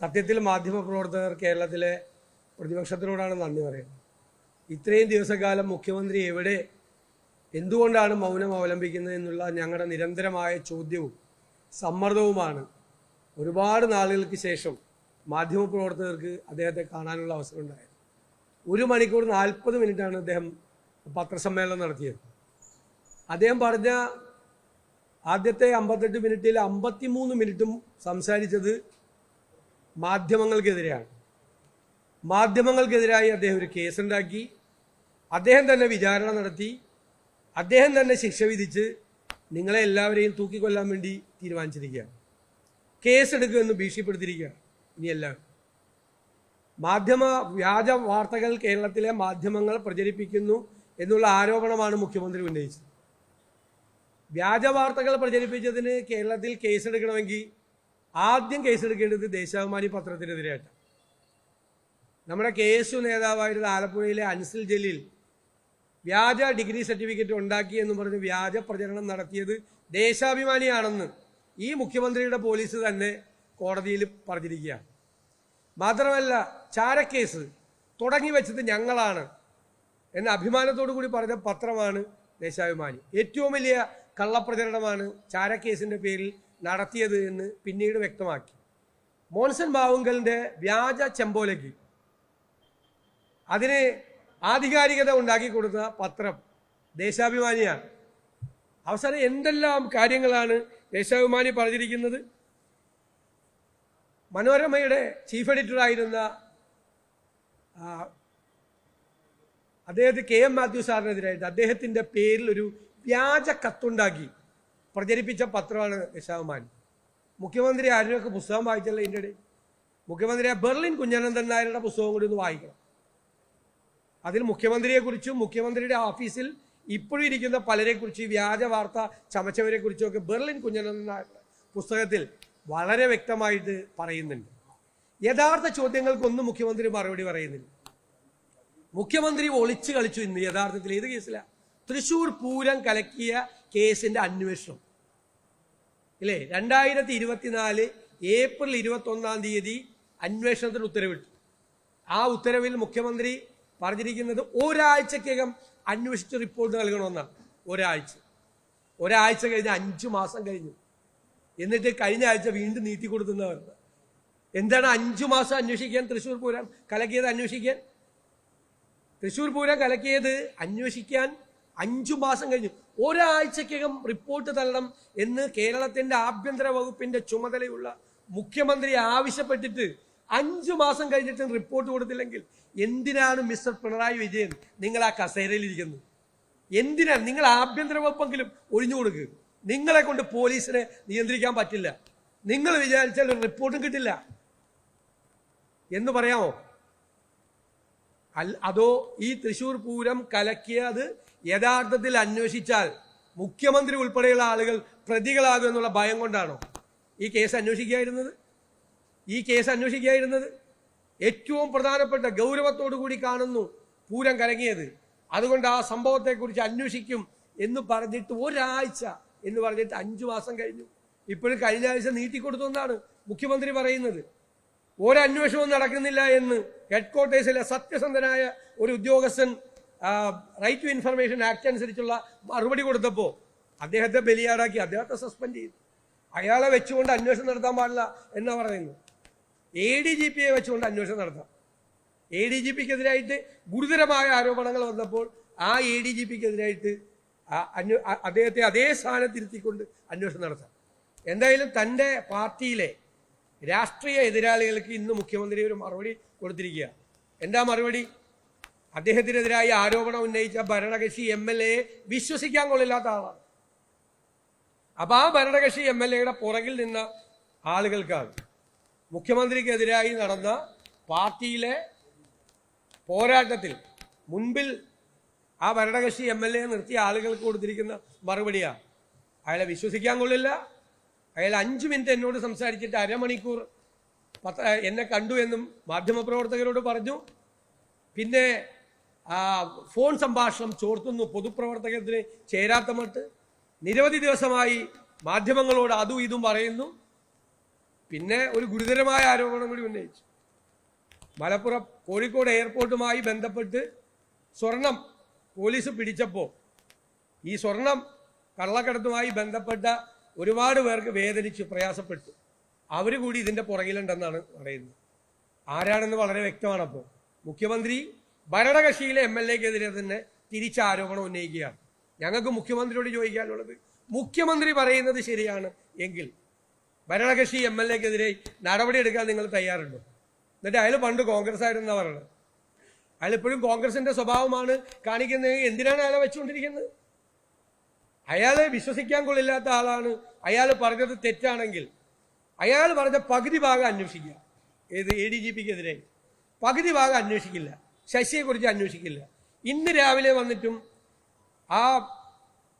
സത്യത്തിൽ മാധ്യമപ്രവർത്തകർ കേരളത്തിലെ പ്രതിപക്ഷത്തിനോടാണ് നന്ദി പറയുന്നത്. ഇത്രയും ദിവസകാലം മുഖ്യമന്ത്രി എവിടെ എന്തുകൊണ്ടാണ് മൗനം അവലംബിക്കുന്നത് എന്നുള്ള ഞങ്ങളുടെ നിരന്തരമായ ചോദ്യവും സമ്മർദ്ദവുമാണ്. ഒരുപാട് നാളുകൾക്ക് ശേഷം മാധ്യമപ്രവർത്തകർക്ക് അദ്ദേഹത്തെ കാണാനുള്ള അവസരം ഉണ്ടായത്. ഒരു മണിക്കൂർ നാൽപ്പത് മിനിറ്റാണ് അദ്ദേഹം പത്രസമ്മേളനം നടത്തിയത്. അദ്ദേഹം പറഞ്ഞ ആദ്യത്തെ അമ്പത്തെട്ട് മിനിറ്റിൽ അമ്പത്തിമൂന്ന് മിനിറ്റും സംസാരിച്ചത് മാധ്യമങ്ങൾക്കെതിരെയാണ്. മാധ്യമങ്ങൾക്കെതിരായി അദ്ദേഹം ഒരു കേസുണ്ടാക്കി. അദ്ദേഹം തന്നെ വിചാരണ നടത്തി. അദ്ദേഹം തന്നെ ശിക്ഷ വിധിച്ച് നിങ്ങളെ എല്ലാവരെയും തൂക്കിക്കൊല്ലാൻ വേണ്ടി തീരുമാനിച്ചിരിക്കുകയാണ്. കേസെടുക്കുമെന്ന് ഭീഷണിപ്പെടുത്തിയിരിക്കുകയാണ് ഇനി എല്ലാവരും മാധ്യമ വ്യാജ വാർത്തകൾ കേരളത്തിലെ മാധ്യമങ്ങൾ പ്രചരിപ്പിക്കുന്നു എന്നുള്ള ആരോപണമാണ് മുഖ്യമന്ത്രി ഉന്നയിച്ചത്. വ്യാജ വാർത്തകൾ പ്രചരിപ്പിച്ചതിന് കേരളത്തിൽ കേസെടുക്കണമെങ്കിൽ ആദ്യം കേസെടുക്കേണ്ടത് ദേശാഭിമാനി പത്രത്തിനെതിരായിട്ടാണ് നമ്മുടെ കെ എസ് യു നേതാവായിരുന്ന ആലപ്പുഴയിലെ അൻസിൽ ജലീൽ വ്യാജ ഡിഗ്രി സർട്ടിഫിക്കറ്റ് ഉണ്ടാക്കി എന്ന് പറഞ്ഞ് വ്യാജ പ്രചരണം നടത്തിയത് ദേശാഭിമാനിയാണെന്ന് ഈ മുഖ്യമന്ത്രിയുടെ പോലീസ് തന്നെ കോടതിയിൽ പറഞ്ഞിരിക്കുകയാണ്. മാത്രമല്ല ചാരക്കേസ് തുടങ്ങി വെച്ചത് ഞങ്ങളാണ് എന്ന അഭിമാനത്തോടു കൂടി പറഞ്ഞ പത്രമാണ് ദേശാഭിമാനി. ഏറ്റവും വലിയ കള്ളപ്രചരണമാണ് ചാരക്കേസിന്റെ പേരിൽ നടത്തിയത് എന്ന് പിന്നീട് വ്യക്തമാക്കി. മോൻസൺ മാവുങ്കലിന്റെ വ്യാജ ചെമ്പോലയ്ക്ക് അതിന് ആധികാരികത ഉണ്ടാക്കി കൊടുത്ത പത്രം ദേശാഭിമാനിയാണ്. അവസാനം എന്തെല്ലാം കാര്യങ്ങളാണ് ദേശാഭിമാനി പറഞ്ഞിരിക്കുന്നത്? മനോരമയുടെ ചീഫ് എഡിറ്ററായിരുന്ന അദ്ദേഹത്തെ കെ എം മാത്യു സാറിനെതിരായിട്ട് അദ്ദേഹത്തിന്റെ പേരിൽ ഒരു വ്യാജ കത്തുണ്ടാക്കി. പ്രചരിപ്പിച്ച പത്രമാണ് ദേശാഭിമാനി മുഖ്യമന്ത്രി ആരുടെയൊക്കെ പുസ്തകം വായിച്ചല്ലോ ഇതിന്റെ ഇടയിൽ? മുഖ്യമന്ത്രിയെ ബെർലിൻ കുഞ്ഞനന്ദൻ നായരുടെ പുസ്തകം കൂടി ഒന്ന് വായിക്കണം. അതിൽ മുഖ്യമന്ത്രിയെക്കുറിച്ചും മുഖ്യമന്ത്രിയുടെ ഓഫീസിൽ ഇപ്പോഴും ഇരിക്കുന്ന പലരെക്കുറിച്ച് വ്യാജ വാർത്ത ചമച്ചവരെ കുറിച്ചും ഒക്കെ ബെർലിൻ കുഞ്ഞനന്ദൻ നായരുടെ പുസ്തകത്തിൽ വളരെ വ്യക്തമായിട്ട് പറയുന്നുണ്ട്. യഥാർത്ഥ ചോദ്യങ്ങൾക്കൊന്നും മുഖ്യമന്ത്രി മറുപടി പറയുന്നില്ല. മുഖ്യമന്ത്രി ഒളിച്ചു കളിച്ചു ഇന്ന് യഥാർത്ഥത്തിൽ. ഏത് കേസിലാണ് തൃശൂർ പൂരം കലക്കിയ കേസിന്റെ അന്വേഷണം. ഇല്ലേ? രണ്ടായിരത്തി ഇരുപത്തിനാല് ഏപ്രിൽ ഇരുപത്തി ഒന്നാം തീയതി അന്വേഷണത്തിന് ഉത്തരവിട്ടു. ആ ഉത്തരവിൽ മുഖ്യമന്ത്രി പറഞ്ഞിരിക്കുന്നത് ഒരാഴ്ചക്കകം അന്വേഷിച്ച് റിപ്പോർട്ട് നൽകണമെന്നാണ്. ഒരാഴ്ച. ഒരാഴ്ച കഴിഞ്ഞ് അഞ്ചു മാസം കഴിഞ്ഞു. എന്നിട്ട് കഴിഞ്ഞ ആഴ്ച വീണ്ടും നീട്ടി കൊടുത്തുന്ന എന്താണ് അഞ്ചു മാസം അന്വേഷിക്കാൻ തൃശ്ശൂർ പൂരം കലക്കിയത് അന്വേഷിക്കാൻ? തൃശ്ശൂർ പൂരം കലക്കിയത് അന്വേഷിക്കാൻ അഞ്ചു മാസം കഴിഞ്ഞു. ഒരാഴ്ചക്കകം റിപ്പോർട്ട് തരണം എന്ന് കേരളത്തിന്റെ ആഭ്യന്തര വകുപ്പിന്റെ ചുമതലയുള്ള മുഖ്യമന്ത്രി ആവശ്യപ്പെട്ടിട്ട് അഞ്ചു മാസം കഴിഞ്ഞിട്ടും റിപ്പോർട്ട് കൊടുത്തില്ലെങ്കിൽ എന്തിനാണ് മിസ്റ്റർ പിണറായി വിജയൻ നിങ്ങൾ ആ കസേരയിൽ ഇരിക്കുന്നത്? എന്തിനാണ് നിങ്ങൾ ആഭ്യന്തര വകുപ്പെങ്കിലും ഒഴിഞ്ഞു കൊടുക്കുക നിങ്ങളെ കൊണ്ട് പോലീസിനെ നിയന്ത്രിക്കാൻ പറ്റില്ല. നിങ്ങൾ വിചാരിച്ചാൽ ഒരു റിപ്പോർട്ടും കിട്ടില്ല. എന്ന് പറയാമോ? അതോ ഈ തൃശൂർ പൂരം കലക്കിയത് യഥാർത്ഥത്തിൽ അന്വേഷിച്ചാൽ മുഖ്യമന്ത്രി ഉൾപ്പെടെയുള്ള ആളുകൾ പ്രതികളാകും എന്നുള്ള ഭയം കൊണ്ടാണോ ഈ കേസ് അന്വേഷിക്കായിരുന്നത്? ഈ കേസ് അന്വേഷിക്കായിരുന്നത്? ഏറ്റവും പ്രധാനപ്പെട്ട ഗൗരവത്തോടു കൂടി കാണുന്നു പൂരം കലങ്ങിയത്. അതുകൊണ്ട് ആ സംഭവത്തെക്കുറിച്ച് അന്വേഷിക്കും എന്ന് പറഞ്ഞിട്ട് ഒരാഴ്ച എന്ന് പറഞ്ഞിട്ട് അഞ്ചു മാസം കഴിഞ്ഞു. ഇപ്പോഴും കഴിഞ്ഞ ആഴ്ച നീട്ടിക്കൊടുത്തു എന്നാണ് മുഖ്യമന്ത്രി പറയുന്നത്. ഒരന്വേഷണവും നടക്കുന്നില്ല എന്ന് ഹെഡ്ക്വാർട്ടേഴ്സിലെ സത്യസന്ധനായ ഒരു ഉദ്യോഗസ്ഥൻ റൈറ്റ് ടു ഇൻഫർമേഷൻ ആക്ട് അനുസരിച്ചുള്ള മറുപടി കൊടുത്തപ്പോൾ അദ്ദേഹത്തെ ബലിയാടാക്കി അദ്ദേഹത്തെ സസ്പെൻഡ് ചെയ്തു. അയാളെ വെച്ചുകൊണ്ട് അന്വേഷണം നടത്താൻ പാടില്ല എന്നാ പറയുന്നു എ ഡി ജി പിയെ വെച്ചുകൊണ്ട് അന്വേഷണം നടത്താം. എ ഡി ജി പിക്കെതിരായിട്ട് ഗുരുതരമായ ആരോപണങ്ങൾ വന്നപ്പോൾ ആ എ ഡി ജി പിക്കെതിരായിട്ട് അദ്ദേഹത്തെ അതേ സ്ഥാനത്തിരുത്തിക്കൊണ്ട് അന്വേഷണം നടത്താം. എന്തായാലും തന്റെ പാർട്ടിയിലെ രാഷ്ട്രീയ എതിരാളികൾക്ക് ഇന്ന് മുഖ്യമന്ത്രി ഒരു മറുപടി കൊടുത്തിരിക്കുക എന്താ മറുപടി? അദ്ദേഹത്തിനെതിരായി ആരോപണം ഉന്നയിച്ച ഭരണകക്ഷി എം എൽ എ വിശ്വസിക്കാൻ കൊള്ളില്ലാത്ത ആളാണ്. അപ്പൊ ആ ഭരണകക്ഷി എം എൽ എയുടെ പുറകിൽ നിന്ന ആളുകൾക്കാണ് മുഖ്യമന്ത്രിക്കെതിരായി നടന്ന പാർട്ടിയിലെ പോരാട്ടത്തിൽ മുൻപിൽ ആ ഭരണകക്ഷി എം എൽ എ നിർത്തിയ ആളുകൾക്ക് കൊടുത്തിരിക്കുന്ന മറുപടിയാണ് അയാളെ വിശ്വസിക്കാൻ കൊള്ളില്ല. അയാൾ അഞ്ചു മിനിറ്റ് എന്നോട് സംസാരിച്ചിട്ട് അരമണിക്കൂർ പത്ര എന്നെ കണ്ടു എന്നും മാധ്യമപ്രവർത്തകരോട് പറഞ്ഞു. പിന്നെ ഫോൺ സംഭാഷണം ചോർത്തുന്നു പൊതുപ്രവർത്തകത്തിന് ചേരാത്ത മട്ട്. നിരവധി ദിവസമായി മാധ്യമങ്ങളോട് അതും ഇതും പറയുന്നു. പിന്നെ ഒരു ഗുരുതരമായ ആരോപണം കൂടി ഉന്നയിച്ചു. മലപ്പുറം കോഴിക്കോട് എയർപോർട്ടുമായി ബന്ധപ്പെട്ട് സ്വർണം പോലീസ് പിടിച്ചപ്പോൾ ഈ സ്വർണം കള്ളക്കടത്തുമായി ബന്ധപ്പെട്ട ഒരുപാട് പേർക്ക് വേദനിച്ച് പ്രയാസപ്പെട്ടു. അവർ കൂടി ഇതിന്റെ പുറകിലുണ്ടെന്നാണ് പറയുന്നത്. ആരാണെന്ന് വളരെ വ്യക്തമാണപ്പോൾ മുഖ്യമന്ത്രി ഭരണകക്ഷിയിലെ എം എൽ എക്കെതിരെ തന്നെ തിരിച്ച ആരോപണം ഉന്നയിക്കുകയാണ്. ഞങ്ങൾക്ക് മുഖ്യമന്ത്രിയോട് ചോദിക്കാനുള്ളത്. മുഖ്യമന്ത്രി പറയുന്നത് ശരിയാണ് എങ്കിൽ ഭരണകക്ഷി എം എൽ എക്കെതിരെ നടപടിയെടുക്കാൻ നിങ്ങൾ തയ്യാറുണ്ടോ? എന്നിട്ട് അയാൾ പണ്ട് കോൺഗ്രസ് ആയിരുന്നാ പറയുന്നത്. അയാൾ ഇപ്പോഴും കോൺഗ്രസിന്റെ സ്വഭാവമാണ് കാണിക്കുന്നത്. എന്തിനാണ് അയാളെ വെച്ചുകൊണ്ടിരിക്കുന്നത്? അയാളെ വിശ്വസിക്കാൻ കൊള്ളില്ലാത്ത ആളാണ്. അയാൾ പറഞ്ഞത് തെറ്റാണെങ്കിൽ അയാൾ പറഞ്ഞ പകുതി ഭാഗം അന്വേഷിക്കുക. ഏത്? എ ഡി ജി പിക്കെതിരെ പകുതി ഭാഗം അന്വേഷിക്കില്ല. ശശിയെക്കുറിച്ച് അന്വേഷിക്കില്ല. ഇന്ന് രാവിലെ വന്നിട്ടും ആ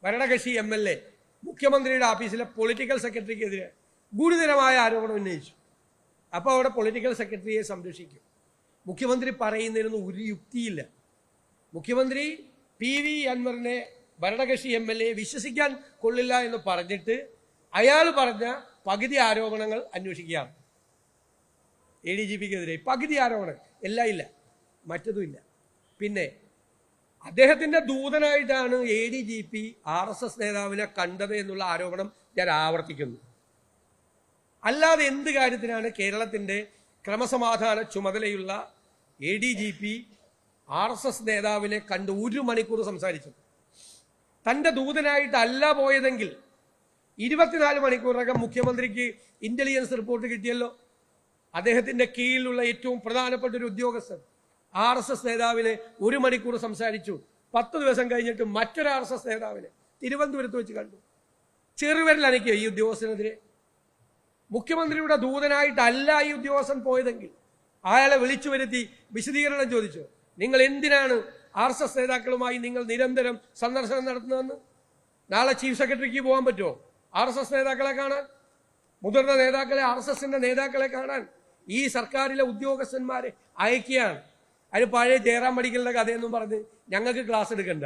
ഭരണകക്ഷി എം എൽ എ മുഖ്യമന്ത്രിയുടെ ഓഫീസിലെ പൊളിറ്റിക്കൽ സെക്രട്ടറിക്കെതിരെ ഗുരുതരമായ ആരോപണം ഉന്നയിച്ചു. അപ്പോൾ അവിടെ പൊളിറ്റിക്കൽ സെക്രട്ടറിയെ സംരക്ഷിക്കും. മുഖ്യമന്ത്രി പറയുന്നതിനൊന്നും ഒരു യുക്തിയില്ല. മുഖ്യമന്ത്രി പി വി അൻവറിനെ ഭരണകക്ഷി എം എൽ എ വിശ്വസിക്കാൻ കൊള്ളില്ല എന്ന് പറഞ്ഞിട്ട് അയാൾ പറഞ്ഞ പകുതി ആരോപണങ്ങൾ അന്വേഷിക്കുകയാണ്. എ ഡി ജി പിക്കെതിരെ പകുതി ആരോപണം എല്ലാം ഇല്ല. മറ്റതും ഇല്ല പിന്നെ അദ്ദേഹത്തിന്റെ ദൂതനായിട്ടാണ് A D G P R S S നേതാവിനെ കണ്ടത് എന്നുള്ള ആരോപണം ഞാൻ ആവർത്തിക്കുന്നു. അല്ലാതെ എന്ത് കാര്യത്തിനാണ് കേരളത്തിന്റെ ക്രമസമാധാന ചുമതലയുള്ള A D G P R S S നേതാവിനെ കണ്ട് ഒരു മണിക്കൂർ സംസാരിച്ചത്? തന്റെ ദൂതനായിട്ടല്ല പോയതെങ്കിൽ ഇരുപത്തിനാല് മണിക്കൂറിനകം മുഖ്യമന്ത്രിക്ക് ഇന്റലിജൻസ് റിപ്പോർട്ട് കിട്ടിയല്ലോ. അദ്ദേഹത്തിന്റെ കീഴിലുള്ള ഏറ്റവും പ്രധാനപ്പെട്ട ഒരു ഉദ്യോഗസ്ഥൻ. ആർ എസ് എസ് നേതാവിനെ ഒരു മണിക്കൂർ സംസാരിച്ചു. പത്ത് ദിവസം കഴിഞ്ഞിട്ട് മറ്റൊരു ആർ എസ് എസ് നേതാവിനെ തിരുവനന്തപുരത്ത് വെച്ച് കണ്ടു. ചെറുവിരൽ അനക്കിയോ ഈ ഉദ്യോഗസ്ഥനെതിരെ? മുഖ്യമന്ത്രിയുടെ ദൂതനായിട്ടല്ല ഈ ഉദ്യോഗസ്ഥൻ പോയതെങ്കിൽ അയാളെ വിളിച്ചു വരുത്തി വിശദീകരണം ചോദിച്ചു. നിങ്ങൾ എന്തിനാണ് ആർ എസ് എസ് നേതാക്കളുമായി നിങ്ങൾ നിരന്തരം സന്ദർശനം നടത്തുന്നതെന്ന്? നാളെ ചീഫ് സെക്രട്ടറിക്ക് പോകാൻ പറ്റുമോ? ആർ എസ് എസ് നേതാക്കളെ കാണാൻ? മുതിർന്ന നേതാക്കളെ ആർ എസ് എസിന്റെ നേതാക്കളെ കാണാൻ ഈ സർക്കാരിലെ ഉദ്യോഗസ്ഥന്മാരെ അയക്കുകയാണ്. അതിന് പഴയ ജയറാം മെഡിക്കലിന്റെ കഥയെന്നും പറഞ്ഞ് ഞങ്ങൾക്ക് ക്ലാസ് എടുക്കണ്ട.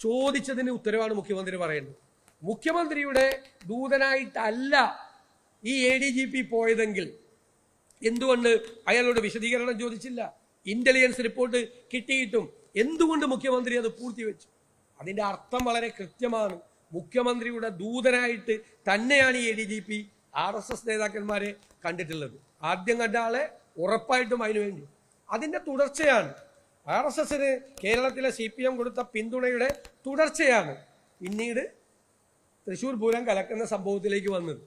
ചോദിച്ചതിന് ഉത്തരവാണ് മുഖ്യമന്ത്രി പറയുന്നത്. മുഖ്യമന്ത്രിയുടെ ദൂതനായിട്ടല്ല ഈ എ ഡി ജി പി പോയതെങ്കിൽ എന്തുകൊണ്ട് അയാളോട് വിശദീകരണം ചോദിച്ചില്ല? ഇന്റലിജൻസ് റിപ്പോർട്ട് കിട്ടിയിട്ടും എന്തുകൊണ്ട് മുഖ്യമന്ത്രി അത് പൂർത്തിവെച്ചു? അതിന്റെ അർത്ഥം വളരെ കൃത്യമാണ്. മുഖ്യമന്ത്രിയുടെ ദൂതനായിട്ട് തന്നെയാണ് ഈ A D G P R S S നേതാക്കന്മാരെ കണ്ടിട്ടുള്ളത്. ആദ്യം കണ്ട ആളെ ഉറപ്പായിട്ടും അതിനുവേണ്ടി. അതിന്റെ തുടർച്ചയാണ്. ആർ എസ് എസിന് കേരളത്തിലെ സി പി എം കൊടുത്ത പിന്തുണയുടെ തുടർച്ചയാണ് പിന്നീട് തൃശൂർ പൂരം കലക്കുന്ന സംഭവത്തിലേക്ക് വന്നത്.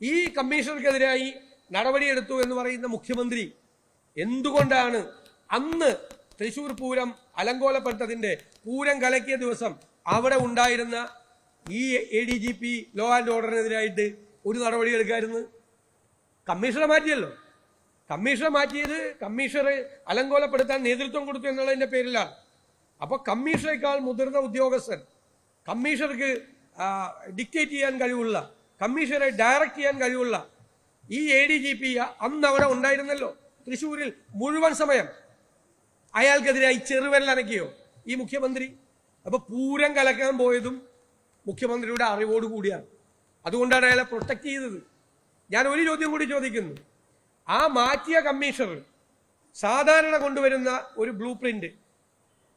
ഈ കമ്മീഷണർക്കെതിരായി നടപടിയെടുത്തു എന്ന് പറയുന്ന മുഖ്യമന്ത്രി എന്തുകൊണ്ടാണ് അന്ന് തൃശൂർ പൂരം അലങ്കോലപ്പെട്ടതിന്റെ പൂരം കലക്കിയ ദിവസം അവിടെ ഉണ്ടായിരുന്ന ഈ A D G P law and ഓർഡറിനെതിരായിട്ട് ഒരു നടപടി എടുക്കായിരുന്നു കമ്മീഷണർ മാറ്റിയല്ലോ. കമ്മീഷണറെ മാറ്റിയത് കമ്മീഷണർ അലങ്കോലപ്പെടുത്താൻ നേതൃത്വം കൊടുത്തു എന്നുള്ളതിന്റെ പേരിലാണ്. അപ്പോൾ കമ്മീഷണറേക്കാൾ മുതിർന്ന ഉദ്യോഗസ്ഥൻ കമ്മീഷണർക്ക് ഡിക്റ്റേറ്റ് ചെയ്യാൻ കഴിവുള്ള കമ്മീഷണറെ ഡയറക്റ്റ് ചെയ്യാൻ കഴിവുള്ള ഈ എ ഡി ജി പി അന്ന് അവിടെ ഉണ്ടായിരുന്നല്ലോ. തൃശ്ശൂരിൽ മുഴുവൻ സമയം അയാൾക്കെതിരായി ചെറുവിരൽ അനക്കിയോ ഈ മുഖ്യമന്ത്രി? അപ്പോൾ പൂരം കലക്കാൻ പോയതും മുഖ്യമന്ത്രിയുടെ അറിവോട് കൂടിയാണ്. അതുകൊണ്ടാണ് അയാളെ പ്രൊട്ടക്ട് ചെയ്തത്. ഞാൻ ഒരു ചോദ്യം കൂടി ചോദിക്കുന്നു. ആ മാറ്റിയ കമ്മീഷണർ സാധാരണ കൊണ്ടുവരുന്ന ഒരു ബ്ലൂ പ്രിന്റ്.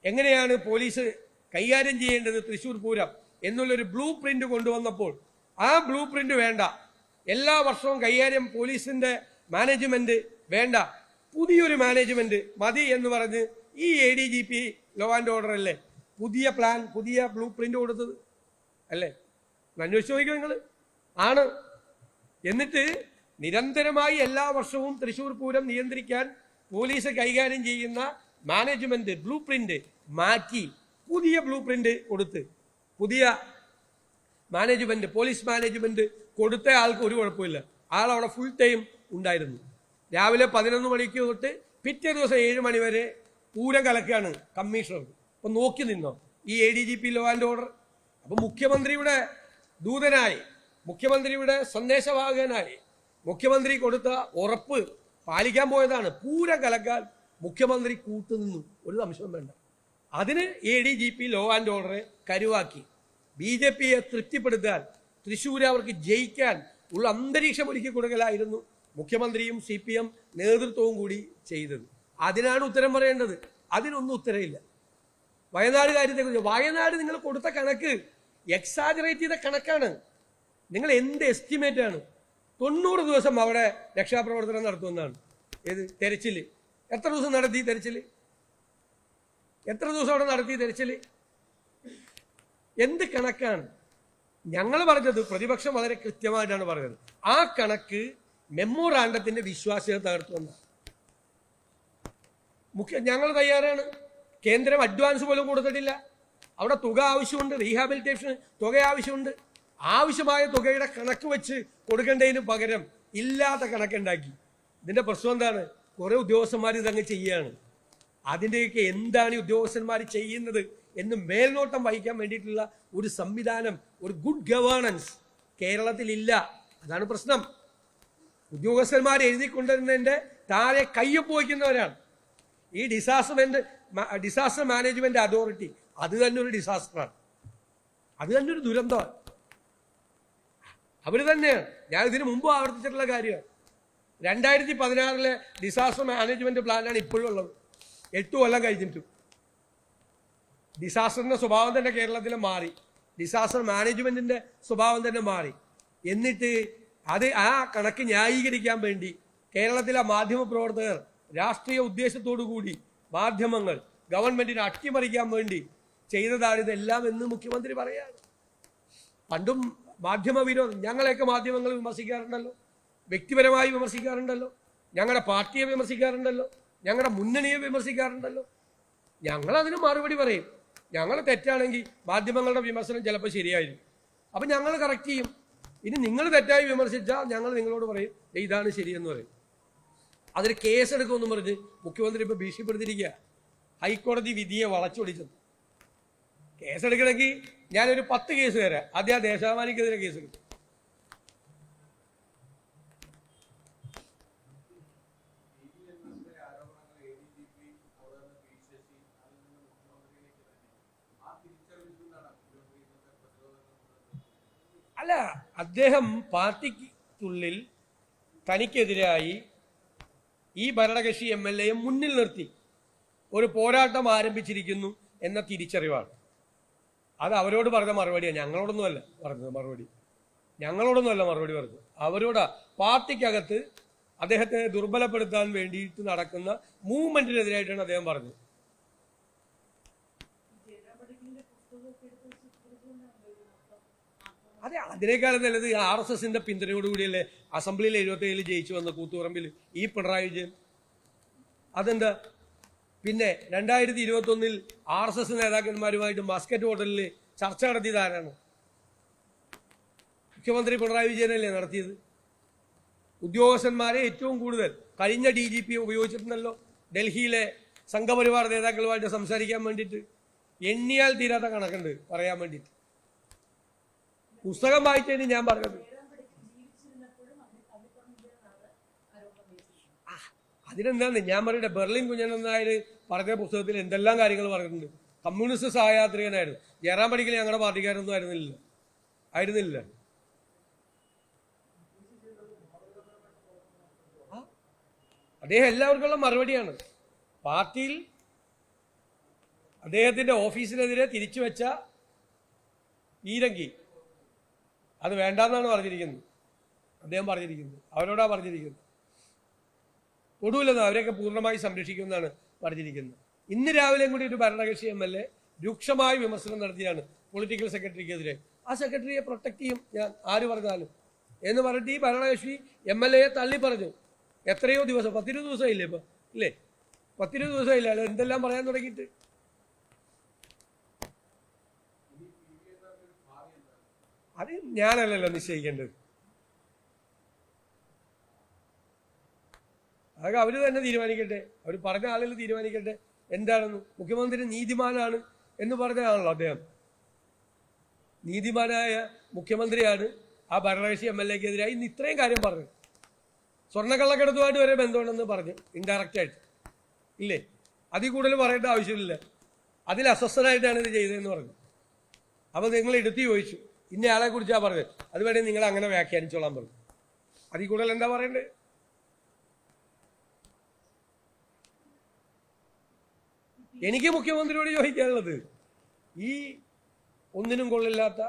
എങ്ങനെയാണ് പോലീസ് കൈകാര്യം ചെയ്യേണ്ടത് തൃശൂർ പൂരം എന്നുള്ളൊരു ബ്ലൂ പ്രിന്റ് കൊണ്ടുവന്നപ്പോൾ ആ ബ്ലൂ പ്രിന്റ് വേണ്ട. എല്ലാ വർഷവും കൈകാര്യം പോലീസിന്റെ മാനേജ്മെന്റ് വേണ്ട. പുതിയൊരു മാനേജ്മെന്റ് മതി എന്ന് പറഞ്ഞ് ഈ A D G P law and order അല്ലേ? പുതിയ പ്ലാൻ പുതിയ ബ്ലൂ പ്രിന്റ് കൊടുത്തത്. അല്ലേ? അന്വേഷിച്ച് നോക്കിയോ നിങ്ങൾ ആണ്. എന്നിട്ട് നിരന്തരമായി എല്ലാ വർഷവും തൃശൂർ പൂരം നിയന്ത്രിക്കാൻ പോലീസ് കൈകാര്യം ചെയ്യുന്ന മാനേജ്മെന്റ് ബ്ലൂ പ്രിന്റ് മാറ്റി പുതിയ ബ്ലൂ പ്രിന്റ് കൊടുത്ത് പുതിയ മാനേജ്മെന്റ് പോലീസ് മാനേജ്മെന്റ് കൊടുത്ത ആൾക്ക് ഒരു കുഴപ്പമില്ല. ആൾ അവിടെ ഫുൾ ടൈം ഉണ്ടായിരുന്നു. രാവിലെ പതിനൊന്ന് മണിക്ക് തൊട്ട് പിറ്റേ ദിവസം ഏഴ് മണി വരെ പൂരം കലക്കുകയാണ് കമ്മീഷണർ. അപ്പൊ നോക്കി നിന്നോ ഈ A D G P law and order അപ്പൊ മുഖ്യമന്ത്രിയുടെ ദൂതനായി മുഖ്യമന്ത്രിയുടെ സന്ദേശവാഹകനായി മുഖ്യമന്ത്രി കൊടുത്ത ഉറപ്പ് പാലിക്കാൻ പോയതാണ്. പൂര കലക്കാൻ മുഖ്യമന്ത്രി കൂട്ടുനിന്നു. ഒരു സംശയം വേണ്ട. അതിന് A D G P law and ഓർഡറെ കരുവാക്കി. ബി ജെ പിയെ തൃപ്തിപ്പെടുത്താൻ തൃശ്ശൂർ അവർക്ക് ജയിക്കാൻ ഉള്ള അന്തരീക്ഷം ഒരുക്കി കൊടുക്കലായിരുന്നു മുഖ്യമന്ത്രിയും സി പി എം നേതൃത്വവും കൂടി ചെയ്തത്. അതിനാണ് ഉത്തരം പറയേണ്ടത്. അതിനൊന്നും ഉത്തരമില്ല വയനാട് കാര്യത്തെക്കുറിച്ച് വയനാട് നിങ്ങൾ കൊടുത്ത കണക്ക് എക്സാജറേറ്റ് ചെയ്ത കണക്കാണ്. നിങ്ങൾ എന്ത് എസ്റ്റിമേറ്റ് ആണ്? തൊണ്ണൂറ് ദിവസം അവിടെ രക്ഷാപ്രവർത്തനം നടത്തുമെന്നാണ്. ഏത്? തെരച്ചിൽ എത്ര ദിവസം നടത്തി തെരച്ചിൽ എത്ര ദിവസം അവിടെ നടത്തി തെരച്ചിൽ എന്ത് കണക്കാണ്? ഞങ്ങൾ പറഞ്ഞത് പ്രതിപക്ഷം വളരെ കൃത്യമായിട്ടാണ് പറഞ്ഞത്. ആ കണക്ക് മെമ്മോറാണ്ടത്തിന്റെ വിശ്വാസ്യത തകർത്തുവെന്നാണ് മുഖ്യ ഞങ്ങൾ തയ്യാറാണ്. കേന്ദ്രം അഡ്വാൻസ് പോലും കൊടുത്തിട്ടില്ല. അവിടെ തുക ആവശ്യമുണ്ട് റീഹാബിലിറ്റേഷൻ തുക ആവശ്യമുണ്ട്. ആവശ്യമായ തുകയുടെ കണക്ക് വെച്ച് കൊടുക്കേണ്ടതിന് പകരം ഇല്ലാത്ത കണക്കുണ്ടാക്കി. ഇതിന്റെ പ്രശ്നം എന്താണ്? കുറേ ഉദ്യോഗസ്ഥന്മാർ ഇതങ്ങ് ചെയ്യുകയാണ് അതിന്റെയൊക്കെ എന്താണ് ഈ ഉദ്യോഗസ്ഥന്മാർ ചെയ്യുന്നത് എന്ന് മേൽനോട്ടം വഹിക്കാൻ വേണ്ടിയിട്ടുള്ള ഒരു സംവിധാനം ഒരു ഗുഡ് ഗവേണൻസ് കേരളത്തിലില്ല. അതാണ് പ്രശ്നം. ഉദ്യോഗസ്ഥന്മാർ എഴുതി കൊണ്ടുവരുന്നതിന്റെ താഴെ കയ്യൊപ്പ് വയ്ക്കുന്നവരാണ്. ഈ ഡിസാസ്റ്റർ ഡിസാസ്റ്റർ മാനേജ്മെന്റ് അതോറിറ്റി അത് തന്നെ ഒരു ഡിസാസ്റ്ററാണ് അത് തന്നെ ഒരു ദുരന്തമാണ്. അവർ തന്നെയാണ് ഞാൻ ഇതിനു മുമ്പ് ആവർത്തിച്ചിട്ടുള്ള കാര്യമാണ് രണ്ടായിരത്തി പതിനാറിലെ ഡിസാസ്റ്റർ മാനേജ്മെന്റ് പ്ലാനാണ് ഇപ്പോഴും ഉള്ളത്. എട്ട് കൊല്ലം കഴിഞ്ഞിട്ടും. ഡിസാസ്റ്ററിന്റെ സ്വഭാവം തന്നെ കേരളത്തിൽ മാറി. ഡിസാസ്റ്റർ മാനേജ്മെന്റിന്റെ സ്വഭാവം തന്നെ മാറി. എന്നിട്ട് അത് ആ കണക്ക് ന്യായീകരിക്കാൻ വേണ്ടി കേരളത്തിലെ മാധ്യമ പ്രവർത്തകർ രാഷ്ട്രീയ ഉദ്ദേശത്തോടു കൂടി മാധ്യമങ്ങൾ ഗവൺമെന്റിനെ അട്ടിമറിക്കാൻ വേണ്ടി ചെയ്തതാണ് ഇതെല്ലാം എന്ന് മുഖ്യമന്ത്രി പറയാണ്. പണ്ടും മാധ്യമ വിരോധം. ഞങ്ങളെയൊക്കെ മാധ്യമങ്ങൾ വിമർശിക്കാറുണ്ടല്ലോ. വ്യക്തിപരമായി വിമർശിക്കാറുണ്ടല്ലോ. ഞങ്ങളുടെ പാർട്ടിയെ വിമർശിക്കാറുണ്ടല്ലോ. ഞങ്ങളുടെ മുന്നണിയെ വിമർശിക്കാറുണ്ടല്ലോ. ഞങ്ങൾ അതിന് മറുപടി പറയും. ഞങ്ങൾ തെറ്റാണെങ്കിൽ മാധ്യമങ്ങളുടെ വിമർശനം ചിലപ്പോൾ ശരിയായിരിക്കും. അപ്പം ഞങ്ങൾ കറക്റ്റ് ചെയ്യും. ഇനി നിങ്ങൾ തെറ്റായി വിമർശിച്ചാൽ ഞങ്ങൾ നിങ്ങളോട് പറയും "ദേ ഇതാണ് ശരിയെന്ന് പറയും. അതിന് കേസെടുക്കുമെന്ന് പറഞ്ഞ് മുഖ്യമന്ത്രി ഇപ്പോൾ ഭീഷണിപ്പെടുത്തിയിരിക്കുക ഹൈക്കോടതി വിധിയെ വളച്ചൊടിച്ചത്. കേസെടുക്കണമെങ്കിൽ ഞാനൊരു പത്ത് കേസ് തരാം. ആദ്യം ആ ദേശാഭിമാനിക്കെതിരെ കേസ് കിട്ടും അല്ല അദ്ദേഹം പാർട്ടിക്കുള്ളിൽ തനിക്കെതിരായി ഈ ഭരണകക്ഷി എം എൽ എയെ മുന്നിൽ നിർത്തി. ഒരു പോരാട്ടം ആരംഭിച്ചിരിക്കുന്നു എന്ന തിരിച്ചറിവാണ്. അത് അവരോട് പറഞ്ഞ മറുപടിയാണ് ഞങ്ങളോടൊന്നുമല്ല പറഞ്ഞത് മറുപടി. ഞങ്ങളോടൊന്നുമല്ല മറുപടി പറഞ്ഞത്. അവരോടാ പാർട്ടിക്കകത്ത് അദ്ദേഹത്തെ ദുർബലപ്പെടുത്താൻ വേണ്ടിയിട്ട് നടക്കുന്ന മൂവ്മെന്റിനെതിരായിട്ടാണ് അദ്ദേഹം പറഞ്ഞത്. അതെ അതിനേക്കാളും നല്ലത് ആർ എസ് എസിന്റെ പിന്തുണയോടുകൂടിയല്ലേ അസംബ്ലിയിൽ എഴുപത്തി ഏഴിൽ ജയിച്ചു വന്ന കൂത്തുപറമ്പിൽ ഈ പിണറായി വിജയൻ? അതെന്താ? പിന്നെ രണ്ടായിരത്തി ഇരുപത്തി ഒന്നിൽ ആർ എസ് എസ് നേതാക്കന്മാരുമായിട്ട് മസ്കറ്റ് ഹോട്ടലിൽ ചർച്ച നടത്തിയത് ആരാണ്? മുഖ്യമന്ത്രി പിണറായി വിജയനല്ലേ നടത്തിയത്? ഉദ്യോഗസ്ഥന്മാരെ ഏറ്റവും കൂടുതൽ കഴിഞ്ഞ ഡി ജി പി ഉപയോഗിച്ചിട്ടുണ്ടല്ലോ. ഡൽഹിയിലെ സംഘപരിവാർ നേതാക്കളുമായിട്ട് സംസാരിക്കാൻ വേണ്ടിയിട്ട്. എണ്ണിയാൽ തീരാത്ത കണക്കുണ്ട് പറയാൻ വേണ്ടിയിട്ട്. പുസ്തകം വായിച്ചതിന് ഞാൻ പറഞ്ഞത്. അതിനെന്താന്ന് ഞാൻ പറയട്ടെ ബെർലിൻ കുഞ്ഞനായാലും പറഞ്ഞ പുസ്തകത്തിൽ എന്തെല്ലാം കാര്യങ്ങൾ പറഞ്ഞിട്ടുണ്ട്? കമ്മ്യൂണിസ്റ്റ് സഹയാത്രികനായിരുന്നു. ജയറാം പടിക്കൽ ഞങ്ങളുടെ പാർട്ടിക്കാരൊന്നും ആയിരുന്നില്ല. ആയിരുന്നില്ല. അദ്ദേഹം എല്ലാവർക്കുള്ള മറുപടിയാണ്. പാർട്ടിയിൽ അദ്ദേഹത്തിന്റെ ഓഫീസിനെതിരെ തിരിച്ചു വെച്ച ഈരങ്കി അത് വേണ്ടെന്നാണ് പറഞ്ഞിരിക്കുന്നത്. അദ്ദേഹം പറഞ്ഞിരിക്കുന്നത്. അവരോടാ പറഞ്ഞിരിക്കുന്നത്. ഒടുവില്ലെന്ന് അവരെയൊക്കെ പൂർണമായി സംരക്ഷിക്കുമെന്നാണ് പറഞ്ഞിരിക്കുന്നത് ഇന്ന് രാവിലെയും കൂടി ഒരു ഭരണകക്ഷി എം എൽ എ രൂക്ഷമായ വിമർശനം നടത്തിയാണ് പൊളിറ്റിക്കൽ സെക്രട്ടറിക്കെതിരെ. ആ സെക്രട്ടറിയെ പ്രൊട്ടക്ട് ചെയ്യും ഞാൻ. ആര് പറഞ്ഞാലും. എന്ന് പറഞ്ഞിട്ട് ഈ ഭരണകക്ഷി എം എൽ എയെ തള്ളി പറഞ്ഞു. എത്രയോ ദിവസം പത്തിരുപത് ദിവസം ഇല്ലേ ഇപ്പൊ? ഇല്ലേ? പത്തിരുപത് ദിവസം ഇല്ല അയാൾ എന്തെല്ലാം പറയാൻ തുടങ്ങിയിട്ട്? അത് ഞാനല്ലല്ലോ നിശ്ചയിക്കേണ്ടത്. അതൊക്കെ അവർ തന്നെ തീരുമാനിക്കട്ടെ. അവർ പറഞ്ഞ ആളുകൾ തീരുമാനിക്കട്ടെ. എന്താണെന്ന്. മുഖ്യമന്ത്രി നീതിമാനാണ് എന്ന് പറഞ്ഞതാണല്ലോ അദ്ദേഹം. നീതിമാനായ മുഖ്യമന്ത്രിയാണ് ആ ഭരണകക്ഷി എം എൽ എക്കെതിരായി ഇന്ന് ഇത്രയും കാര്യം പറഞ്ഞു സ്വർണക്കള്ളക്കടത്തുമായിട്ട് വരെ ബന്ധമുണ്ടെന്ന് പറഞ്ഞു ഇൻഡയറക്റ്റായിട്ട് ഇല്ലേ? അതിൽ കൂടുതൽ പറയേണ്ട ആവശ്യമില്ല. അതിൽ അസ്വസ്ഥനായിട്ടാണ് ഇത് ചെയ്തതെന്ന് പറഞ്ഞു. അപ്പോൾ നിങ്ങൾ എടുത്തു ചോദിച്ചു. ഇന്നയാളെ കുറിച്ചാണ് പറഞ്ഞത്. അത് വേണേൽ നിങ്ങൾ അങ്ങനെ വ്യാഖ്യാനിച്ചോളാൻ പറഞ്ഞു. അതിൽ കൂടുതൽ എന്താ പറയണ്ടേ എനിക്ക് മുഖ്യമന്ത്രിയോട് ചോദിക്കാനുള്ളത് ഈ ഒന്നിനും കൊള്ളില്ലാത്ത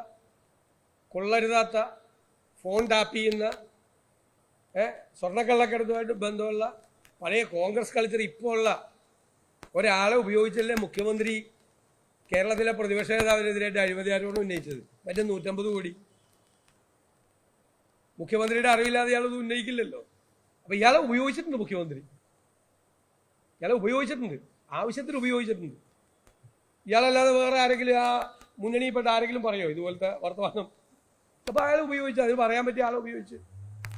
കൊള്ളരുതാത്ത ഫോൺ ടാപ്പ് ചെയ്യുന്ന സ്വർണക്കള്ളക്കടത്തുമായിട്ട് ബന്ധമുള്ള പഴയ കോൺഗ്രസ് കൾച്ചർ ഇപ്പോൾ ഉള്ള ഒരാളെ ഉപയോഗിച്ചല്ലേ മുഖ്യമന്ത്രി കേരളത്തിലെ പ്രതിപക്ഷ നേതാവിനെതിരായിട്ട് അഴിമതി ആരോപണം ഉന്നയിച്ചത്? മറ്റേ നൂറ്റമ്പത് കോടി. മുഖ്യമന്ത്രിയുടെ അറിവില്ലാതെ ഇയാളത് ഉന്നയിക്കില്ലല്ലോ. അപ്പൊ ഇയാളെ ഉപയോഗിച്ചിട്ടുണ്ട് മുഖ്യമന്ത്രി. ഇയാളെ ഉപയോഗിച്ചിട്ടുണ്ട്. ആവശ്യത്തിന് ഉപയോഗിച്ചിട്ടുണ്ട്. ഇയാളല്ലാതെ വേറെ ആരെങ്കിലും ആ മുന്നണിയിൽപ്പെട്ട ആരെങ്കിലും പറയോ? ഇതുപോലത്തെ വർത്തമാനം. അപ്പോൾ അയാൾ ഉപയോഗിച്ചു അതിന് പറയാൻ പറ്റിയ ആളെ ഉപയോഗിച്ച്.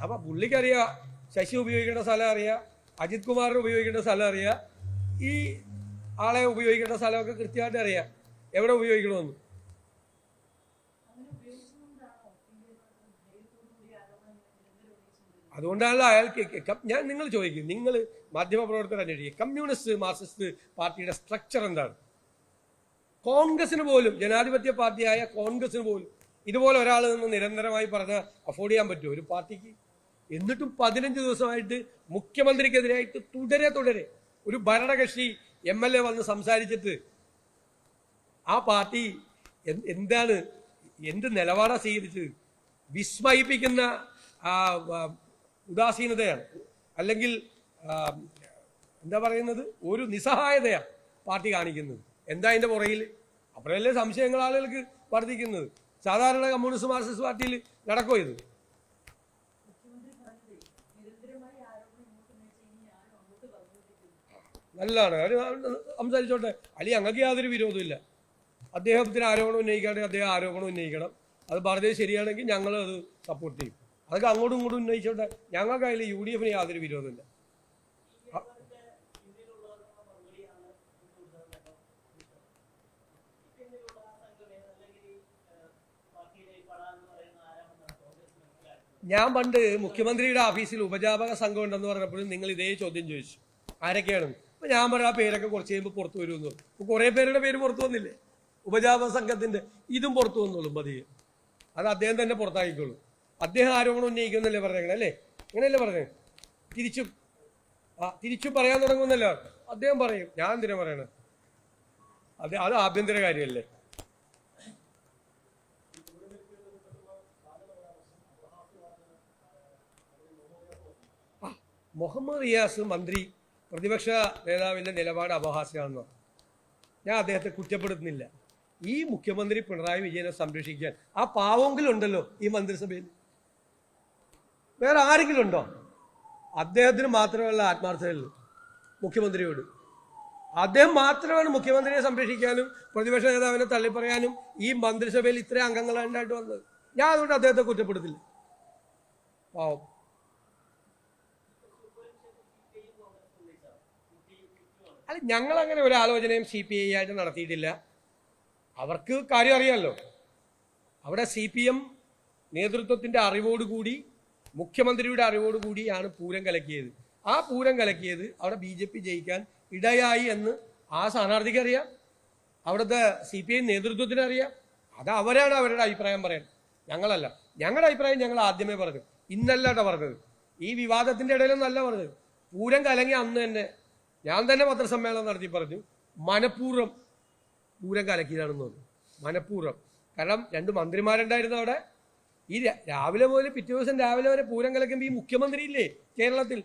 അപ്പോൾ പുള്ളിക്കറിയാം ശശി ഉപയോഗിക്കേണ്ട സ്ഥലം അറിയാം അജിത് കുമാറിന് ഉപയോഗിക്കേണ്ട സ്ഥലം അറിയാം ഈ ആളെ ഉപയോഗിക്കേണ്ട സ്ഥലമൊക്കെ കൃത്യമായിട്ട് അറിയാം. എവിടെ ഉപയോഗിക്കണമെന്ന്. അതുകൊണ്ടാണല്ലോ അയാൾക്ക് ഞാൻ നിങ്ങൾ ചോദിക്കും നിങ്ങൾ മാധ്യമപ്രവർത്തകർ അന്വേഷിക്കുക കമ്മ്യൂണിസ്റ്റ് മാർക്സിസ്റ്റ് പാർട്ടിയുടെ സ്ട്രക്ചർ എന്താണ്? കോൺഗ്രസിന് പോലും ജനാധിപത്യ പാർട്ടിയായ കോൺഗ്രസിന് പോലും ഇതുപോലെ ഒരാൾ നിന്ന് നിരന്തരമായി പറഞ്ഞ അഫോർഡ് ചെയ്യാൻ പറ്റുമോ? ഒരു പാർട്ടിക്ക് എന്നിട്ടും പതിനഞ്ച് ദിവസമായിട്ട് മുഖ്യമന്ത്രിക്കെതിരായിട്ട് തുടരെ തുടരെ ഒരു ഭരണകക്ഷി എം എൽ എ വന്ന് സംസാരിച്ചിട്ട് ആ പാർട്ടി എന്താണ് എന്ത് നിലപാടാണ് സ്വീകരിച്ചത്? വിസ്മയിപ്പിക്കുന്ന ഉദാസീനതയാണ്. അല്ലെങ്കിൽ എന്താ പറയുന്നത്? ഒരു നിസ്സഹായതയാണ് പാർട്ടി കാണിക്കുന്നത്. എന്താ അതിന്റെ പുറകിൽ അപ്പോഴല്ലേ സംശയങ്ങൾ ആളുകൾക്ക് വർദ്ധിക്കുന്നത്. സാധാരണ കമ്മ്യൂണിസ്റ്റ് മാർക്സിസ്റ്റ് പാർട്ടിയിൽ നടക്കോ ഇത്? നല്ലതാണ്. സംസാരിച്ചോട്ടെ. അല്ലെങ്കിൽ ഞങ്ങൾക്ക് യാതൊരു വിരോധമില്ല അദ്ദേഹത്തിന് ആരോപണം ഉന്നയിക്കാണ്ട് അദ്ദേഹം ആരോപണം ഉന്നയിക്കണം. അത് പറഞ്ഞത് ശരിയാണെങ്കിൽ ഞങ്ങൾ അത് സപ്പോർട്ട് ചെയ്യും. അതൊക്കെ അങ്ങോട്ടും ഇങ്ങോട്ടും ഉന്നയിച്ചോട്ടെ. ഞങ്ങൾക്ക് അതിൽ യു ഡി എഫിന് യാതൊരു വിരോധമില്ല. ഞാൻ പണ്ട് മുഖ്യമന്ത്രിയുടെ ഓഫീസിൽ ഉപജാപക സംഘം ഉണ്ടെന്ന് പറഞ്ഞപ്പോഴും നിങ്ങൾ ഇതേ ചോദ്യം ചോദിച്ചു. ആരൊക്കെയാണ്? അപ്പൊ ഞാൻ പറഞ്ഞ ആ പേരൊക്കെ കുറച്ച് കഴിയുമ്പോൾ പുറത്തു വരുമെന്ന് പറഞ്ഞു. കുറെ പേരുടെ പേര് പുറത്തു വന്നില്ലേ? ഉപജാപക സംഘത്തിന്റെ ഇതും പുറത്തു വന്നോളും പതിയെ. അത് അദ്ദേഹം തന്നെ പുറത്താക്കിക്കോളും. അദ്ദേഹം ആരോപണം ഉന്നയിക്കുന്നല്ലേ പറഞ്ഞേക്കണേ അല്ലേ? അങ്ങനെയല്ലേ പറഞ്ഞേ? തിരിച്ചു ആ തിരിച്ചും പറയാൻ തുടങ്ങുന്നല്ലോ അദ്ദേഹം പറയും ഞാൻ എന്തിനാ പറയണത് അത് അത് ആഭ്യന്തര കാര്യമല്ലേ? മുഹമ്മദ് റിയാസ് മന്ത്രി പ്രതിപക്ഷ നേതാവിന്റെ നിലപാട് അപഹാസ്യമാണെന്ന്? ഞാൻ അദ്ദേഹത്തെ കുറ്റപ്പെടുത്തുന്നില്ല. ഈ മുഖ്യമന്ത്രി പിണറായി വിജയനെ സംരക്ഷിക്കാൻ ആ പാവെങ്കിലും ഉണ്ടല്ലോ ഈ മന്ത്രിസഭയിൽ. വേറെ ആരെങ്കിലും ഉണ്ടോ? അദ്ദേഹത്തിന് മാത്രമല്ല ആത്മാർത്ഥതയുള്ളൂ മുഖ്യമന്ത്രിയോട്. അദ്ദേഹം മാത്രമാണ് മുഖ്യമന്ത്രിയെ സംരക്ഷിക്കാനും പ്രതിപക്ഷ നേതാവിനെ തള്ളിപ്പറയാനും ഈ മന്ത്രിസഭയിൽ ഇത്രയും അംഗങ്ങളുണ്ടായിട്ട് വന്നത്. ഞാൻ അതുകൊണ്ട് അദ്ദേഹത്തെ കുറ്റപ്പെടുത്തില്ല. പാവം. അല്ല ഞങ്ങൾ അങ്ങനെ ഒരു ആലോചനയും സി പി ഐ ആയിട്ട് നടത്തിയിട്ടില്ല. അവർക്ക് കാര്യം അറിയാമല്ലോ അവിടെ സി പി എം നേതൃത്വത്തിന്റെ അറിവോടുകൂടി മുഖ്യമന്ത്രിയുടെ അറിവോടുകൂടിയാണ് പൂരം കലക്കിയത്. ആ പൂരം കലക്കിയത് അവിടെ ബി ജെ പി ജയിക്കാൻ ഇടയായി എന്ന് ആ സ്ഥാനാർത്ഥിക്ക് അറിയാം. അവിടുത്തെ സി പി ഐ നേതൃത്വത്തിന് അറിയാം. അത് അവരാണ് അവരുടെ അഭിപ്രായം പറയുന്നത് ഞങ്ങളല്ല. ഞങ്ങളുടെ അഭിപ്രായം ഞങ്ങൾ ആദ്യമേ പറഞ്ഞു ഇന്നല്ല കേട്ടോ പറഞ്ഞത്. ഈ വിവാദത്തിന്റെ ഇടയിലൊന്നല്ല പറഞ്ഞത്. പൂരം കലങ്ങി അന്ന് തന്നെ ഞാൻ തന്നെ പത്രസമ്മേളനം നടത്തി പറഞ്ഞു മനഃപൂർവം പൂരം കലക്കിയതാണെന്ന് തോന്നുന്നു മനഃപൂർവം. കാരണം രണ്ട് മന്ത്രിമാരുണ്ടായിരുന്നു അവിടെ. ഈ രാവിലെ മുതൽ പിറ്റേ ദിവസം രാവിലെ വരെ പൂരം കലക്കുമ്പോൾ ഈ മുഖ്യമന്ത്രി ഇല്ലേ കേരളത്തിൽ?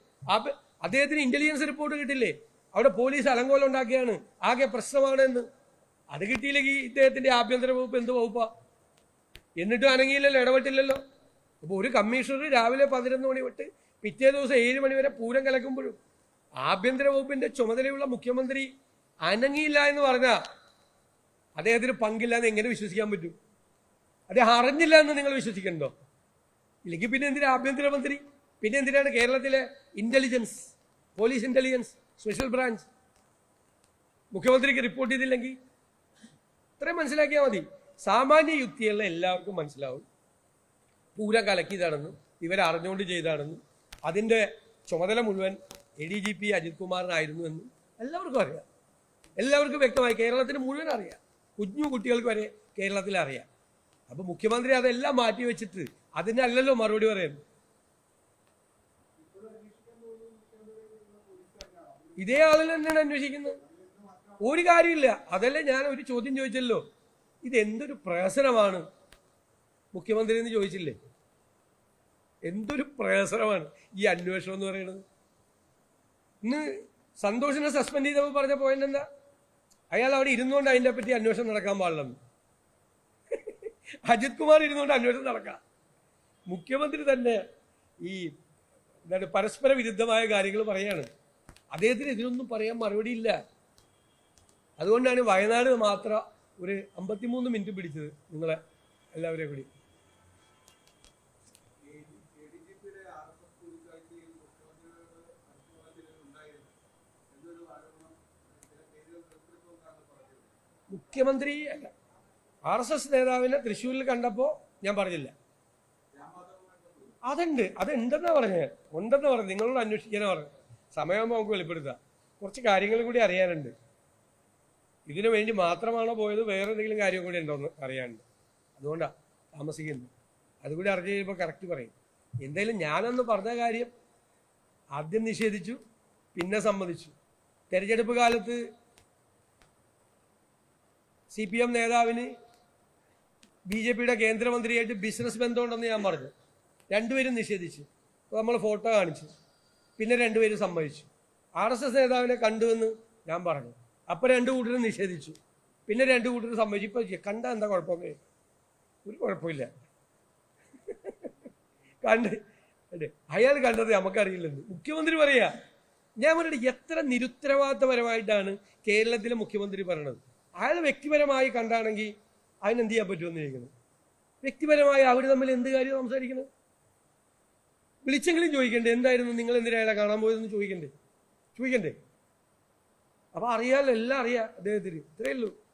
അദ്ദേഹത്തിന് ഇന്റലിജൻസ് റിപ്പോർട്ട് കിട്ടില്ലേ? അവിടെ പോലീസ് അലങ്കോലം ഉണ്ടാക്കിയാണ്. ആകെ പ്രശ്നമാണ് എന്ന് അത് കിട്ടിയില്ലെങ്കിൽ ഇദ്ദേഹത്തിന്റെ ആഭ്യന്തര വകുപ്പ് എന്ത് വകുപ്പാ? എന്നിട്ടും അനങ്ങിയില്ലല്ലോ ഇടപെട്ടില്ലല്ലോ. അപ്പോൾ ഒരു കമ്മീഷണർ രാവിലെ പതിനൊന്ന് മണി തൊട്ട് പിറ്റേ ദിവസം ഏഴ് മണി വരെ പൂരം കലക്കുമ്പോഴും ആഭ്യന്തര വകുപ്പിന്റെ ചുമതലയുള്ള മുഖ്യമന്ത്രി അനങ്ങിയില്ല എന്ന് പറഞ്ഞാ അദ്ദേഹത്തിന് പങ്കില്ല എന്ന് എങ്ങനെ വിശ്വസിക്കാൻ പറ്റും? അദ്ദേഹം അറിഞ്ഞില്ല എന്ന് നിങ്ങൾ വിശ്വസിക്കണ്ടോ ഇല്ലെങ്കിൽ പിന്നെ എന്തിനാ ആഭ്യന്തരമന്ത്രി? പിന്നെ എന്തിനാണ് കേരളത്തിലെ intelligence police intelligence special branch മുഖ്യമന്ത്രിക്ക് റിപ്പോർട്ട് ചെയ്തില്ലെങ്കിൽ? ഇത്രയും മനസ്സിലാക്കിയാൽ മതി. സാമാന്യ യുക്തിയുള്ള എല്ലാവർക്കും മനസ്സിലാവും. പൂരം കലക്കിയതാണെന്നും ഇവരറിഞ്ഞുകൊണ്ട് ചെയ്തതാണെന്നും അതിന്റെ ചുമതല മുഴുവൻ A D G P Ajith കുമാറിനായിരുന്നു എന്നും എല്ലാവർക്കും അറിയാം. എല്ലാവർക്കും വ്യക്തമായി കേരളത്തിന് മുഴുവൻ അറിയാം. കുഞ്ഞു കുട്ടികൾക്ക് വരെ കേരളത്തിൽ അറിയാം. അപ്പൊ മുഖ്യമന്ത്രി അതെല്ലാം മാറ്റി വെച്ചിട്ട് അതിനല്ലല്ലോ മറുപടി പറയുന്നത് ഇതേ ആളിൽ തന്നെയാണ് അന്വേഷിക്കുന്നത്. ഒരു കാര്യമില്ല. അതല്ലേ ഞാൻ ഒരു ചോദ്യം ചോദിച്ചല്ലോ. ഇതെന്തൊരു പ്രയസനമാണ് മുഖ്യമന്ത്രി എന്ന് ചോദിച്ചില്ലേ? എന്തൊരു പ്രയസനമാണ് ഈ അന്വേഷണം എന്ന് പറയുന്നത്. ഇന്ന് സന്തോഷിനെ സസ്പെൻഡ് ചെയ്തപ്പോൾ പറഞ്ഞ പോയിന്റ് എന്താ? അയാൾ അവിടെ ഇരുന്നുകൊണ്ട് അതിനെ പറ്റി അന്വേഷണം നടക്കാൻ പാടില്ലെന്ന്. അജിത് കുമാർ ഇരുന്നുകൊണ്ട് അന്വേഷണം നടക്കാം മുഖ്യമന്ത്രി തന്നെ ഈ എന്താണ് പരസ്പര വിരുദ്ധമായ കാര്യങ്ങൾ പറയാണ്. അദ്ദേഹത്തിന് ഇതിനൊന്നും പറയാൻ മറുപടി ഇല്ല. അതുകൊണ്ടാണ് വയനാട് മാത്രം ഒരു അമ്പത്തിമൂന്ന് മിനിറ്റ് പിടിച്ചത് നിങ്ങളെ എല്ലാവരെയും കൂടി. മുഖ്യമന്ത്രി അല്ല. ആർ എസ് എസ് നേതാവിനെ തൃശ്ശൂരിൽ കണ്ടപ്പോൾ ഞാൻ പറഞ്ഞില്ല. അതുണ്ട് അതുണ്ടെന്നാ പറഞ്ഞത് ഉണ്ടെന്ന് പറഞ്ഞു. നിങ്ങളോട് അന്വേഷിക്കാനാ പറഞ്ഞു. സമയമാകുമ്പോൾ നമുക്ക് വെളിപ്പെടുത്താം. കുറച്ച് കാര്യങ്ങൾ കൂടി അറിയാനുണ്ട്. ഇതിനു വേണ്ടി മാത്രമാണോ പോയത്? വേറെ എന്തെങ്കിലും കാര്യം കൂടി ഉണ്ടോ എന്ന് അറിയാനുണ്ട്. അതുകൊണ്ടാണ് താമസിക്കുന്നത്. അതുകൂടി അറിഞ്ഞു കഴിയുമ്പോൾ കറക്റ്റ് പറയും. എന്തായാലും ഞാനന്ന് പറഞ്ഞ കാര്യം ആദ്യം നിഷേധിച്ചു പിന്നെ സമ്മതിച്ചു. തെരഞ്ഞെടുപ്പ് കാലത്ത് സി പി എം നേതാവിന് ബി ജെ പിയുടെ കേന്ദ്രമന്ത്രിയായിട്ട് ബിസിനസ് ബന്ധമുണ്ടെന്ന് ഞാൻ പറഞ്ഞു. രണ്ടുപേരും നിഷേധിച്ചു. അപ്പോൾ നമ്മൾ ഫോട്ടോ കാണിച്ചു. പിന്നെ രണ്ടുപേരും സമ്മതിച്ചു. ആർ എസ് എസ് നേതാവിനെ കണ്ടുവെന്ന് ഞാൻ പറഞ്ഞു. അപ്പോൾ രണ്ട് കൂട്ടരും നിഷേധിച്ചു. പിന്നെ രണ്ട് കൂട്ടരും സമ്മതിച്ചു. ഇപ്പോൾ കണ്ട എന്താ കുഴപ്പമൊക്കെ? ഒരു കുഴപ്പമില്ല. കണ്ട് അയാൾ കണ്ടത് നമുക്കറിയില്ലെന്ന് മുഖ്യമന്ത്രി പറയാ ഞാൻ പറഞ്ഞു എത്ര നിരുത്തരവാദിത്തപരമായിട്ടാണ് കേരളത്തിലെ മുഖ്യമന്ത്രി പറയണത് അയാൾ വ്യക്തിപരമായി കണ്ടാണെങ്കിൽ അതിനെന്ത് ചെയ്യാൻ പറ്റുമെന്ന് ചോദിക്കുന്നത് വ്യക്തിപരമായി അവർ തമ്മിൽ എന്ത് കാര്യം സംസാരിക്കുന്നത്? വിളിച്ചെങ്കിലും ചോദിക്കണ്ടേ എന്തായിരുന്നു നിങ്ങൾ എന്തിനാ അയാളെ കാണാൻ പോയതെന്ന് ചോദിക്കണ്ടേ? ചോദിക്കണ്ടേ? അപ്പൊ അറിയാലോ എല്ലാം അറിയാം അദ്ദേഹത്തിന്. ഇത്രയേ ഉള്ളൂ.